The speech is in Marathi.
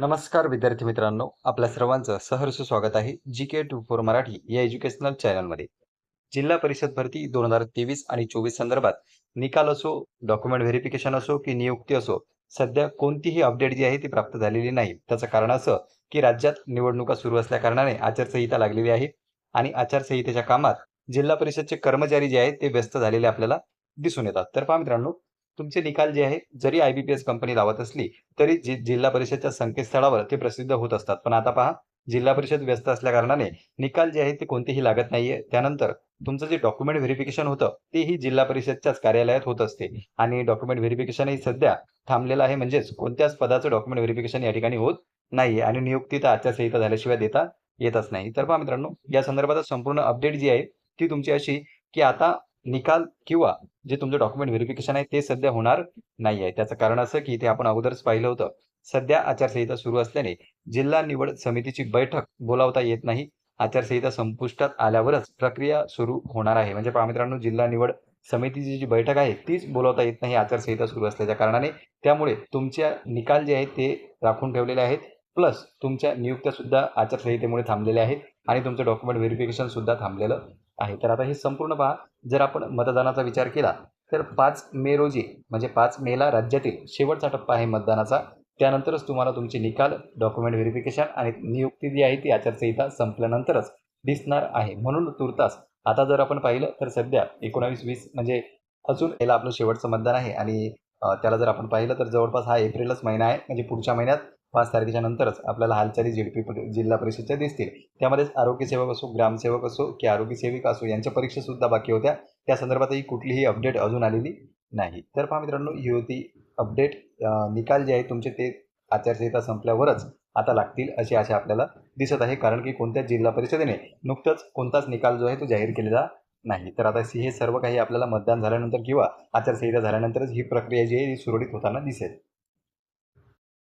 नमस्कार विद्यार्थी मित्रांनो. आपल्या सर्वांचं सहर्ष स्वागत आहे G K two four Marathi या एज्युकेशनल चॅनलमध्ये जिल्हा परिषद भरती दोन हजार तेवीस आणि चोवीस संदर्भात निकाल असो डॉक्युमेंट व्हेरिफिकेशन असो की नियुक्ती असो सध्या कोणतीही अपडेट जी आहे ती प्राप्त झालेली नाही. त्याचं कारण असं की राज्यात निवडणुका सुरू असल्या कारणाने आचारसंहिता लागलेली आहे आणि आचारसंहितेच्या कामात जिल्हा परिषदचे कर्मचारी जे आहेत ते व्यस्त झालेले आपल्याला दिसून येतात. तर पहा मित्रांनो तुमचे निकाल जे आहे जरी I B P S company लावत असली तरी जि जिल्हा परिषदच्या संकेतस्थळावर ते प्रसिद्ध होत असतात. पण आता पहा जिल्हा परिषद व्यस्त असल्या कारणाने निकाल जे आहे ते कोणतेही लागत नाहीये. त्यानंतर तुमचं जे डॉक्युमेंट व्हेरिफिकेशन होतं तेही जिल्हा परिषदच्याच कार्यालयात होत असते. आणि डॉक्युमेंट व्हेरिफिकेशनही सध्या थांबलेलं आहे. म्हणजेच कोणत्याच पदाचं डॉक्युमेंट व्हेरिफिकेशन या ठिकाणी होत नाहीये. आणि नियुक्ती तर आचारसंहिता झाल्याशिवाय देता येतच नाही. तर पहा मित्रांनो या संदर्भात संपूर्ण अपडेट जी आहे ती तुमची अशी की आता निकाल किंवा जे तुमचं डॉक्युमेंट व्हेरिफिकेशन आहे ते सध्या होणार नाही आहे त्याचं कारण असं की ते आपण अगोदरच पाहिलं होतं सध्या आचारसंहिता सुरू असल्याने जिल्हा निवड समितीची बैठक बोलावता येत नाही. आचारसंहिता संपुष्टात आल्यावरच प्रक्रिया सुरू होणार आहे. म्हणजे पहा मित्रांनो जिल्हा निवड समितीची जी बैठक आहे तीच बोलावता येत नाही आचारसंहिता सुरू असल्याच्या कारणाने. त्यामुळे तुमच्या निकाल जे आहेत ते राखून ठेवलेले आहेत. प्लस तुमच्या नियुक्त्या सुद्धा आचारसंहितेमुळे थांबलेल्या आहेत आणि तुमचं डॉक्युमेंट व्हेरिफिकेशन सुद्धा थांबलेलं आहे. तर आता हे संपूर्ण पहा. जर आपण मतदानाचा विचार केला तर पाच मे रोजी म्हणजे पाच मेला राज्यातील शेवटचा टप्पा आहे मतदानाचा. त्यानंतरच तुम्हाला तुमचे निकाल डॉक्युमेंट व्हेरिफिकेशन आणि नियुक्ती जी आहे ती आचारसंहिता संपल्यानंतरच दिसणार आहे. म्हणून तुर्तास आता जर आपण पाहिलं तर सध्या एकोणावीस वीस म्हणजे अजून याला आपलं शेवटचं मतदान आहे. आणि त्याला जर आपण पाहिलं तर जवळपास हा एप्रिलच महिना आहे. म्हणजे पुढच्या महिन्यात पाच तारखेच्या नंतरच आपल्याला हालचाली झेडपी जिल्हा परिषदच्या दिसतील. त्यामध्येच आरोग्यसेवक असो ग्रामसेवक असो की आरोग्य सेविका असो यांच्या परीक्षा सुद्धा बाकी होत्या. त्या संदर्भातही कुठलीही अपडेट अजून आलेली नाही. तर पहा मित्रांनो ही होती अपडेट. निकाल जे आहे तुमचे ते आचारसंहिता संपल्यावरच आता लागतील अशी आशा आपल्याला दिसत आहे. कारण की कोणत्याच जिल्हा परिषदेने नुकतंच कोणताच निकाल जो आहे तो जाहीर केलेला नाही. तर आता हे सर्व काही आपल्याला मतदान झाल्यानंतर किंवा आचारसंहिता झाल्यानंतरच ही प्रक्रिया जी आहे ही सुरळीत होताना दिसेल.